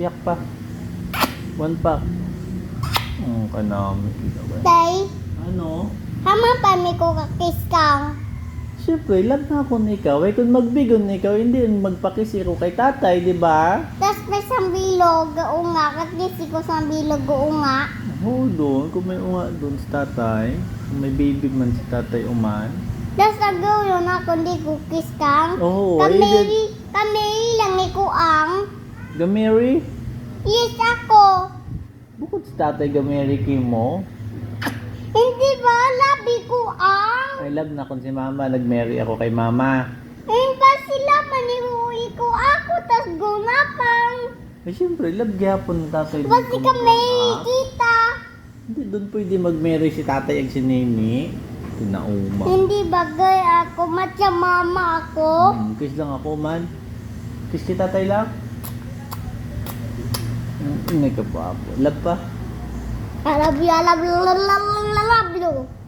Piyak pa. One pack. Ang kanami. Tay, Ano? hama pa mi ko kakis ka. Siyempre, love na ako ni ikaw. Eh, kung magbigon ni ikaw, hindi yun magpakisiro kay tatay, di ba? Tas may sambilog, nga, kakis ko sambilog, nga. Oo, doon. Kung may unga doon sa tatay. Kung may baby man si tatay uman. Tas agaw yun ako, di kukis kang. Oo, eh, Kami, kami lang ni Gameri? Yes ako. Bukod sa tatay Gameri kay mo, Hindi ba, labi ko ang. I love na kung si mama, nag-marry ako kay mama. Ayun pa sila, manihuwi ko ako, tas go na pang. Eh, siyempre, love gyapon ng tatay. kung kami, mga- kita. Hindi, doon pwede mag-marry si tatay ag si Nemi. Tinauma. Hindi bagay ako, matya mama ako. Hmm, kiss lang ako, man. Kiss kita tatay lang. Hmm, Hindi ka po. Love pa. You, I love you, I love you.